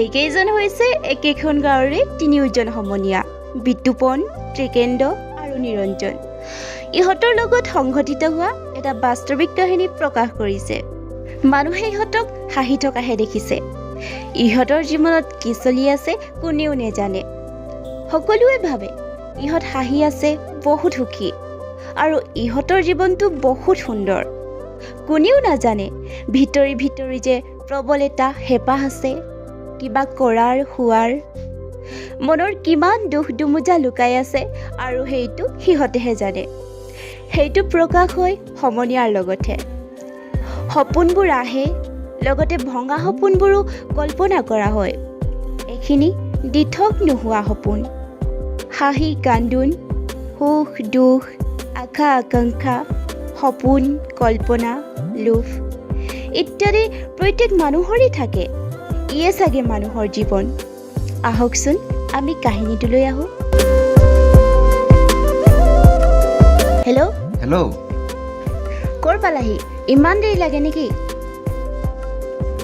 এইকেইজন হৈছে একেখন গাঁৱৰে তিনিওজন সমনীয়া। বিতুপন ত্ৰিকেন্দ্ৰ আৰু নিৰঞ্জন। ইহঁতৰ লগত সংঘটিত হোৱা এটা বাস্তৱিক কাহিনী প্ৰকাশ কৰিছে। মানুহে ইহঁতক হাঁহি থকাহে দেখিছে। ইহঁতৰ জীৱনত কি চলি আছে কোনেও নেজানে। সকলোৱে ভাবে, ইহঁত হাঁহি আছে, বহুত সুখী। আৰু ইহঁতৰ জীৱনটো বহুত সুন্দৰ। কোনেও নাজানে, ভিতৰি ভিতৰি যে প্ৰবল এটা হেঁপাহ আছে। কিবা কৰাৰ হোৱাৰ। মনৰ কিমান দুখ দুমোজা লুকাই আছে আৰু সেইটো সিহঁতেহে জানে। সেইটো প্ৰকাশ হয় সমনীয়াৰ লগতহে। সপোনবোৰ আহে লগতে ভঙা সপোনবোৰো কল্পনা কৰা হয়। এইখিনি দিঠক নোহোৱা সপোন। হাঁহি কান্দোন সুখ দুখ আশা আকাংক্ষা সপোন কল্পনা লোভ ইত্যাদি প্ৰত্যেক মানুহৰে থাকে। ইয়ে চাগে মানুহৰ জীৱন। আহকচোন আমি কাহিনীটোলৈ আহোঁ। হেল্ল' হেল্ল' ক'ৰ পালাহি? ইমান দেৰি লাগে নেকি?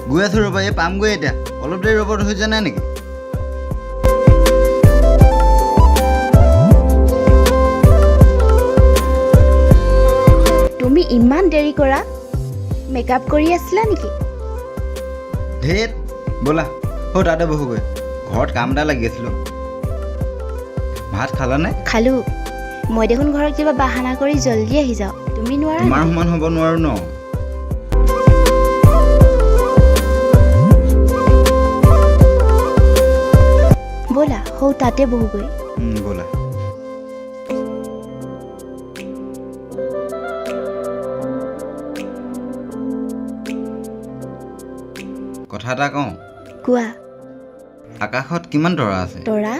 গৈ আছোঁ ৰ'বা এই পামগৈ এতিয়া। অলপ দেৰি ৰ'বত হৈ যোৱা নাই নেকি? তুমি ইমান দেৰি কৰা মেকআপ কৰি আছিলা নেকি? ধেত ব'লা অ' তাতে বহোগৈ। ঘৰত কাম এটা লাগি আছিলোঁ। ভাত খালানে? খালোঁ। মই দেখোন ঘৰত কিবা বাহানা কৰি জল্দি আহি যাওঁ। তুমি নোৱাৰা তোমাৰ? সমান হ'ব নোৱাৰোঁ ন? ব'লা সৌ তাতে বহুগৈ। ব'লা। কথা এটা কওঁ। কোৱা। আকাশত কিমান তৰা আছে? তৰা?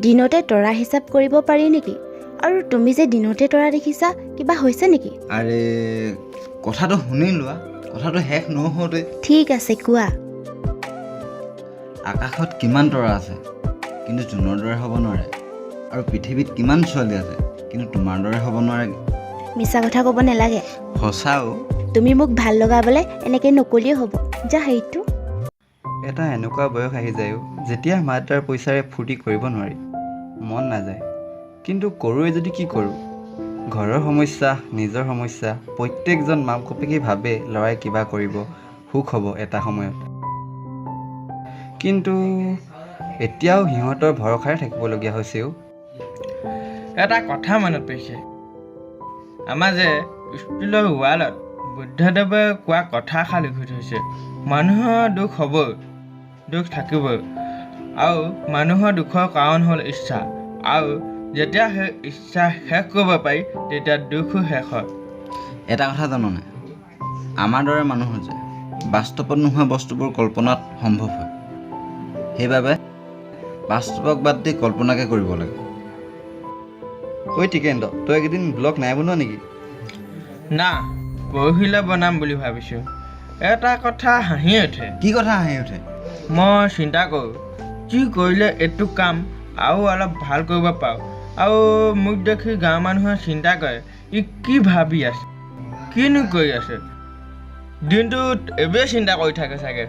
দিনতে তৰা হিচাপ কৰিব পাৰি নেকি? আৰু তুমি যে দিনতে তৰা দেখিছা কিবা হৈছে নেকি? আৰে কথাটো শুনি লোৱা। কথাটো শেষ নহওঁতে। ঠিক আছে কোৱা। আকাশত কিমান তৰা আছে? কিন্তু জোনৰ দৰে হ'ব নোৱাৰে। আৰু পৃথিৱীত কিমান ছোৱালী আছে? কিন্তু তোমাৰ দৰে হ'ব নোৱাৰে। মিছা কথা ক'ব নালাগে। সঁচাও? তুমি মোক ভাল লগাবলৈ এনেকৈ নক'লেও হ'ব। যা সেইটো এটা এনেকুৱা বয়স আহি যায়ো যেতিয়া মা দেউতাৰ পইচাৰে ফূৰ্তি কৰিব নোৱাৰি। মন নাযায়। কিন্তু কৰোঁৱে যদি কি কৰোঁ? ঘৰৰ সমস্যা নিজৰ সমস্যা প্ৰত্যেকজন মাক বাপেকেই ভাবে ল'ৰাই কিবা কৰিব সুখ হ'ব এটা সময়ত। কিন্তু এতিয়াও সিহঁতৰ ভৰসাৰে থাকিবলগীয়া হৈছেও। এটা কথা মনত পৰিছে। আমাৰ যে স্কুলৰ ৱালত বুদ্ধদেৱে কোৱা কথা এষাৰ লিখি থৈছে মানুহৰ দুখ হ'বই। দুখ থাকিবই। আৰু মানুহৰ দুখৰ কাৰণ হ'ল ইচ্ছা। আৰু যেতিয়া সেই ইচ্ছা শেষ কৰিব পাৰি তেতিয়া দুখো শেষ হয়। এটা কথা জাননে? আমাৰ দৰে মানুহৰ যে বাস্তৱত নোহোৱা বস্তুবোৰ কল্পনাত সম্ভৱ হয়। সেইবাবে বাস্তৱক বাদ দি কল্পনাকে কৰিব লাগে। ঐ টিকেন্দ্ৰ তই এইকেইদিন ব্লগ নাই বনোৱা নেকি? না পৰহিলৈ বনাম বুলি ভাবিছোঁ। এটা কথা হাঁহি উঠে। কি কথা হাঁহি উঠে? মই চিন্তা কৰোঁ কি কৰিলে এইটো কাম আৰু অলপ ভাল কৰিব পাৰোঁ। আৰু মোক দেখি গাঁৱৰ মানুহে চিন্তা কৰে ই কি ভাবি আছে কিনো কৰি আছে। দিনটোত এইবোৰে চিন্তা কৰি থাকে চাগে।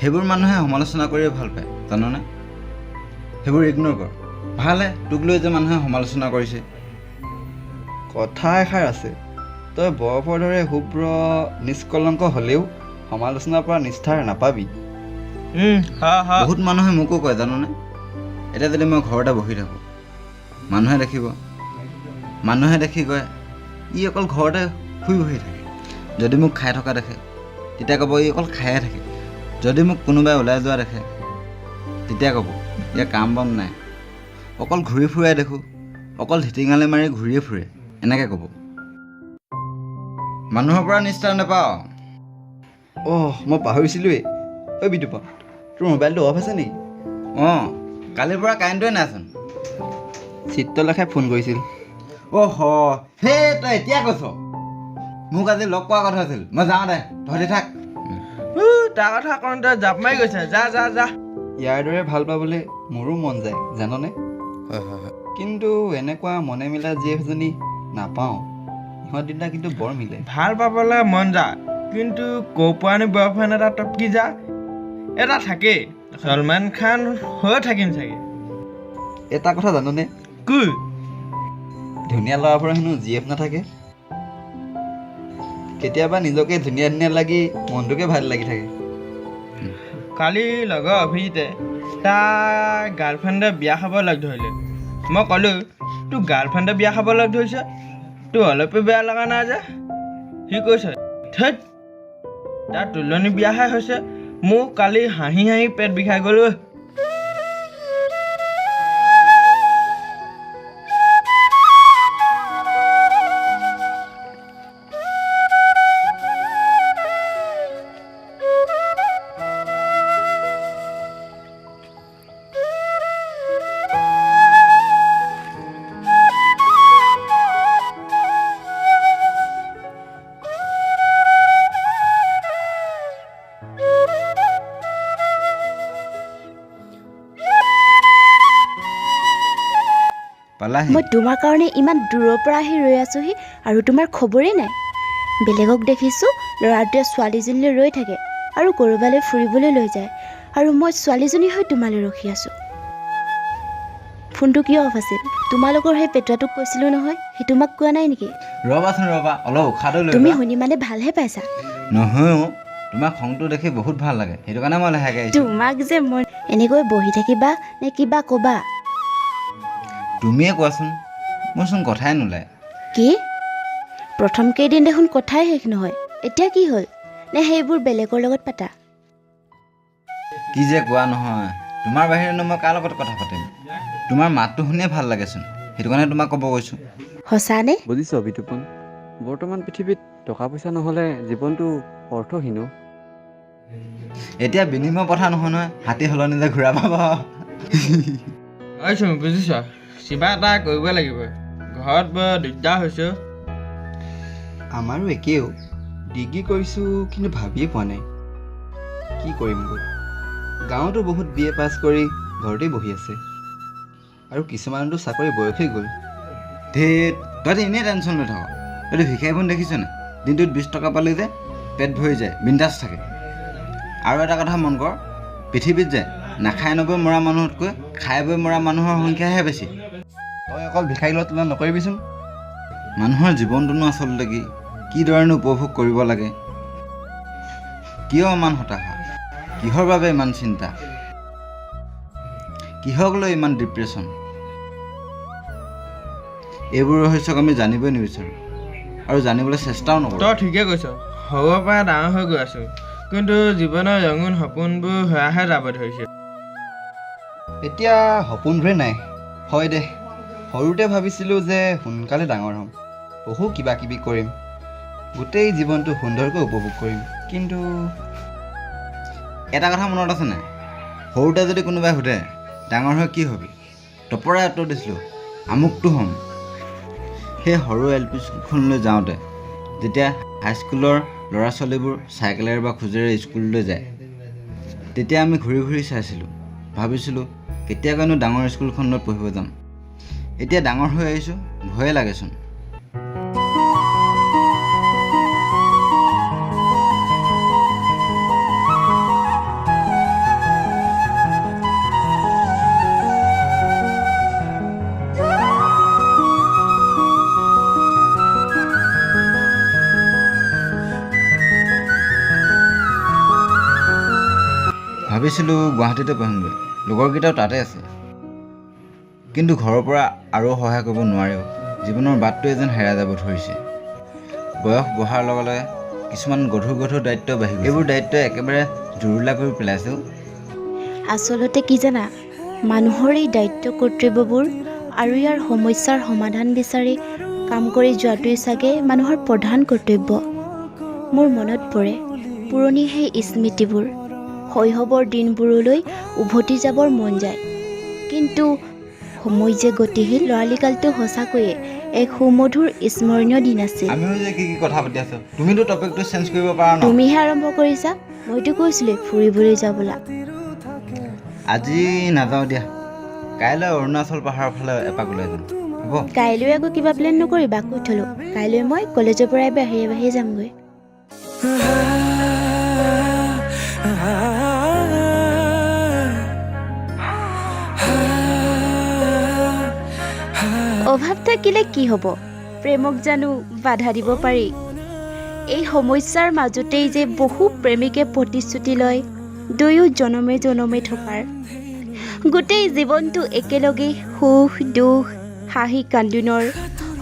সেইবোৰ মানুহে সমালোচনা কৰিয়ে ভাল পায় জাননে? সেইবোৰ ইগন'ৰ কৰ। ভালহে তোক লৈ যে মানুহে সমালোচনা কৰিছে। কথা এষাৰ আছে তই বৰফৰ দৰে শুভ্ৰ নিষ্কলংক হ'লেও সমালোচনাৰ পৰা নিষ্ঠাৰ নাপাবি। বহুত মানুহে মোকো কয় জাননে? এতিয়া যদি মই ঘৰতে বহি থাকোঁ মানুহে দেখিব। মানুহে দেখি কয় ই অকল ঘৰতে শুই বহি থাকে। যদি মোক খাই থকা দেখে তেতিয়া ক'ব ই অকল খায়ে থাকে। যদি মোক কোনোবাই ওলাই যোৱা দেখে তেতিয়া ক'ব ইয়াৰ কাম বন নাই। অকল ঘূৰি ফুৰাই দেখোঁ অকল ধিটিঙালি মাৰি ঘূৰিয়ে ফুৰে এনেকৈ ক'ব। মানুহৰ পৰা নিষ্ঠাৰ নাপাওঁ। অহ মই পাহৰিছিলোঁৱেই। ঐ বিতুপা তোৰ মোবাইলটো অফ আছে নেকি? অঁ কালিৰ পৰা কাৰেণ্টটোৱে নাইচোন চিত্ৰলেখাই ফোন কৰিছিল। অহ সেই তই এতিয়া কৈছ? মোক আজি লগ পোৱাৰ কথা আছিল। মই যাওঁ দে তহঁতি থাক। তাৰ কথা কওঁতে জাপ মাৰি গৈছে। যা যা যা। ইয়াৰ দৰে ভাল পাবলৈ মোৰো মন যায় জাননে? হয় হয় হয়। কিন্তু এনেকুৱা মনে মিলা জীয়েক এজনী নাপাওঁ। ইহঁত দুটা কিন্তু বৰ মিলে। ভাল পাবলৈ মন যায়। কিন্তু কৌপৰাণী বয়ফ্ৰেণ্ড এটা টপকি যা? এটা থাকেই সলমান খান হৈ থাকিম চাগে। এটা কথা জাননে? কি। ধুনীয়া ল'ৰাবোৰৰ হেনো জীয়েফ নাথাকে। কেতিয়াবা নিজকে ধুনীয়া ধুনীয়া লাগি মনটোকে ভালো লাগি থাকে। কালি লগৰ অভিজিতে তাৰ গাৰ্লফ্ৰেণ্ডে বিয়া খাব লগ ধৰিলে। মই ক'লোঁ তোৰ গাৰ্লফ্ৰেণ্ডে বিয়া খাব লগ ধৰিছে? তোৰ অলপো বেয়া লগা নাই যে? সি কৈছে ধেত তাৰ তুলনি বিয়াহে হৈছে। মোক কালি হাঁহি হাঁহি পেট বিষাই গ'ল পালাহি। মই তোমাৰ কাৰণে ইমান দূৰৰ পৰা আহি ৰৈ আছোহি আৰু তোমাৰ খবৰেই নাই। বেলেগক দেখিছোঁ ল'ৰাটোৱে ছোৱালীজনীলৈ ৰৈ থাকে আৰু ক'ৰবালৈ ফুৰিবলৈ লৈ যায় আৰু মই ছোৱালীজনী হৈ তোমালৈ ৰখি আছোঁ। ফোনটো কিয় অফ আছিল? তোমালোকৰ সেই পেটুৱাটোক কৈছিলোঁ নহয় সি তোমাক কোৱা নাই নেকি? ৰ'বাচোন ৰ'বা অলপ উশাহটো লৈ তুমি। শুনি মানে ভালহে পাইছা। নহয় অ' তোমাক খংটো দেখি বহুত ভাল লাগে সেইটো কাৰণে মই লাহেকৈ আহিছোঁ। তোমাক যে মই এনেকৈ বহি থাকিবা নে কিবা ক'বা? তুমিয়ে কোৱাচোন? মোৰচোন কথাই নোলায়। কি? প্ৰথম কেইদিন দেখোন কথাই শেষ নহয়। এতিয়া কি হ'ল? নে সেইবোৰ বেলেগৰ লগত পাতা? কি যে কোৱা নহয়। তোমাৰ বাহিৰেনো মই কাৰ লগত কথা পাতিম? তোমাৰ মাতটো শুনিয়ে ভাল লাগেচোন। সেইটো কাৰণে তোমাক ক'ব কৈছোঁ সঁচানে? বুজিছ বিতুপন? বৰ্তমান পৃথিৱীত টকা পইচা নহ'লে জীৱনটো অৰ্থহীন। এতিয়া বিনিময় কথা নহয় নহয় হাতী সলনি যে ঘূৰা পাব। হৈছোঁ বুজিছ? কিবা এটা কৰিব লাগিব ঘৰত বৰ দিগদাৰ হৈছে। আমাৰো একেও ডিগ্ৰী কৰিছোঁ কিন্তু ভাবিয়ে পোৱা নাই কি কৰিম গৈ গাঁৱতো বহুত বি এ পাছ কৰি ঘৰতেই বহি আছে আৰু কিছুমানতো চাকৰি বয়সেই গ'ল ধেত তহঁতে এনেই টেনশ্যন লৈ থাক তহঁতে ভিক্ষাৰী বোন দেখিছ নাই দিনটোত বিছ টকা পালে যে পেট ভৰি যায় বিন্দাছ থাকে আৰু এটা কথা মন কৰ পৃথিৱীত যে নাখাই নবৈ মৰা মানুহতকৈ খাই বৈ মৰা মানুহৰ সংখ্যাহে বেছি অকল ভিক্ষাৰী লগত তুলনা নকৰিবিচোন। মানুহৰ জীৱনটোনো আচলতে কি? কিদৰেনো উপভোগ কৰিব লাগে? কিয় ইমান হতাশা? কিহৰ বাবে ইমান চিন্তা? কিহক লৈ ইমান ডিপ্ৰেশ্যন এইবোৰ ৰহস্যক আমি জানিবই নিবিচাৰোঁ আৰু জানিবলৈ চেষ্টাও নকৰোঁ। তই ঠিকে কৈছ। সৰুৰ পৰা ডাঙৰ হৈ গৈ আছোঁ। কিন্তু জীৱনৰ ৰঙীন সপোনবোৰ হেৰাহে যাব ধৰিছে। এতিয়া সপোনবোৰে নাই। হয় দে। সৰুতে ভাবিছিলোঁ যে সোনকালে ডাঙৰ হ'ম। বহু কিবা কিবি কৰিম। গোটেই জীৱনটো সুন্দৰকৈ উপভোগ কৰিম। কিন্তু এটা কথা মনত আছে নাই? সৰুতে যদি কোনোবাই সোধে ডাঙৰ হৈ কি হ'বি? তপৰাই উত্তৰ দিছিলোঁ আমুকটো হ'ম। সেই সৰু এল পি স্কুলখনলৈ যাওঁতে যেতিয়া হাইস্কুলৰ ল'ৰা ছোৱালীবোৰ চাইকেলেৰে বা খোজেৰে স্কুললৈ যায় তেতিয়া আমি ঘূৰি ঘূৰি চাইছিলোঁ। ভাবিছিলোঁ কেতিয়াকৈনো ডাঙৰ স্কুলখনত পঢ়িব যাম। এতিয়া ডাঙৰ হৈ আহিছোঁ ভয়ে লাগেচোন। ভাবিছিলোঁ গুৱাহাটীতে পঢ়িমগৈ। লগৰকেইটাও তাতে আছে। কিন্তু ঘৰৰ পৰা আৰু সহায় কৰিব নোৱাৰেও জীৱনৰ বাটটোৱে যেন হেৰাই যাব ধৰিছে। বয়স বঢ়াৰ লগে লগে কিছুমান গধুৰ গধুৰ দায়িত্ব বাঢ়ি গৈছে। এইবোৰ দায়িত্বই একেবাৰে জুৰুলা কৰি পেলাইছেও আচলতে কি জানা? মানুহৰ এই দায়িত্ব কৰ্তব্যবোৰ আৰু ইয়াৰ সমস্যাৰ সমাধান বিচাৰি কাম কৰি যোৱাটোৱেই চাগে মানুহৰ প্ৰধান কৰ্তব্য। মোৰ মনত পৰে পুৰণি সেই স্মৃতিবোৰ। শৈশৱৰ দিনবোৰলৈ উভতি যাবৰ মন যায়। কিন্তু সময় যে গতিশীল ল'ৰালিকালটো সঁচাকৈয়ে এক সুমধুৰ স্মৰণীয় দিন আছিল। আমিও যে কি কি কথা পাতি আছোঁ তুমিতো টপিকটো চেঞ্জ কৰিব পাৰা ন? তুমিহে আৰম্ভ কৰিছা মইতো কৈছিলোৱে ফুৰিবলৈ যাবলা। আজি নাযাওঁ দিয়া কাইলৈ অৰুণাচল পাহাৰৰ ফালে এপাক ওলাই যাম হ'ব? কাইলৈ আকৌ কিবা প্লেন নকৰিবা কৈ থলো। কাইলৈ মই কলেজৰ পৰাই বাহিৰে বাহিৰে যামগৈ। অভাৱ থাকিলে কি হ'ব? প্ৰেমক জানো বাধা দিব পাৰি। এই সমস্যাৰ মাজতেই যে বহু প্ৰেমিকে প্ৰতিশ্ৰুতি লয়, দুয়ো জনমে জনমে থকাৰ। গোটেই জীৱনটো একেলগে সুখ, দুখ, হাঁহি, কান্দোনৰ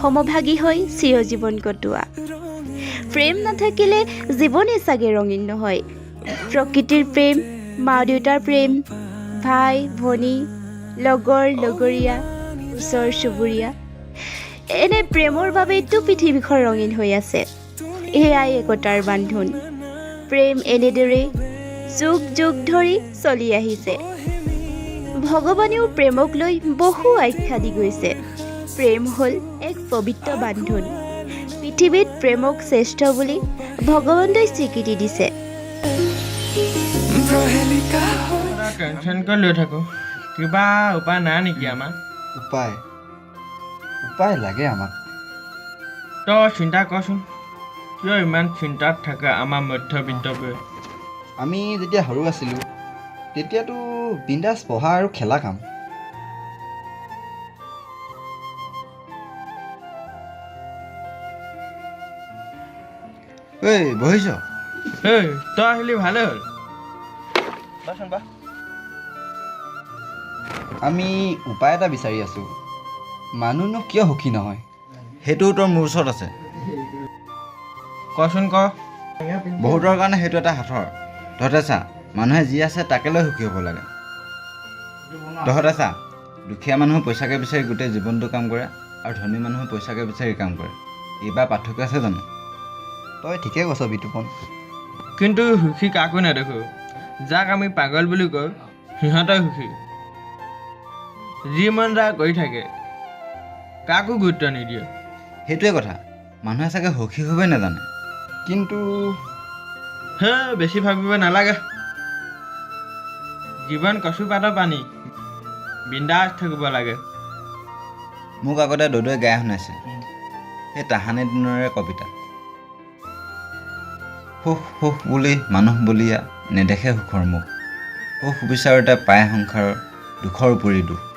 সমভাগী হৈ চিৰজীৱন কটোৱা। প্ৰেম নাথাকিলে জীৱনেই চাগে ৰঙীন নহয়। প্ৰকৃতিৰ প্ৰেম মা দেউতাৰ প্ৰেম ভাই ভনী লগৰ লগৰীয়া ওচৰ চুবুৰীয়া। এনে প্ৰেমৰ বাবেইতো পৃথিৱীখন ৰঙীন হৈ আছে। এয়াই একতাৰ বান্ধোন। প্ৰেম এনেদৰেই যুগ যুগ ধৰি চলি আহিছে। ভগৱানেও প্ৰেমক লৈ বহু আখ্যা দি গৈছে। প্ৰেম হ'ল এক পবিত্ৰ বান্ধোন। পৃথিৱীত প্ৰেমক শ্ৰেষ্ঠ বুলি ভগৱন্তই স্বীকৃতি দিছে। টেনশ্যনকৈ লৈ থাকোঁ কিবা উপায় নাই নেকি আমাৰ? উপায় উপায় লাগে আমাক তই চিন্তা কৰচোন কিয় ইমান চিন্তাত থাকে আমাৰ মধ্যবিত্তবোৰে আমি যেতিয়া সৰু আছিলোঁ তেতিয়াতো বিন্দাছ পঢ়া আৰু খেলা কাম। ঐ বহিছ? ঐ তই আহিলি ভালেই হ'ল। আমি উপায় এটা বিচাৰি আছোঁ। মানুহনো কিয় সুখী নহয়? সেইটো তোৰ মোৰ ওচৰত আছে। কচোন ক। বহুতৰ কাৰণে সেইটো এটা সাঁথৰ তহঁতে চা মানুহে যি আছে তাকে লৈ সুখী হ'ব লাগে। তহঁতে চা দুখীয়া মানুহে পইচাকে বিচাৰি গোটেই জীৱনটো কাম কৰে আৰু ধনী মানুহে পইচাকে বিচাৰি কাম কৰে। এইবাৰ পাৰ্থক্য আছে জানো? তই ঠিকে কৈছ বিতুপন। কিন্তু সুখী কাকো নেদেখোঁ। যাক আমি পাগল বুলি কওঁ সিহঁতে সুখী। যি মন যায় কৰি থাকে কাকো গুৰুত্ব নিদিয়ে। সেইটোৱে কথা। মানুহে চাগে সুখী হ'বই নাজানে। কিন্তু হে বেছি ভাবিব নালাগে। জীৱন কচু পাতৰ পানী বিন্দাছ থাকিব লাগে। মোক আগতে দদৈ গাই শুনাইছিল। সেই তাহানি দিনৰে কবিতা। সুখ সুখ বুলি মানুহ বলিয়া নেদেখে সুখৰ মুখ। সুখ বিচাৰোঁতে পায় সংসাৰৰ দুখৰ উপৰি দুখ।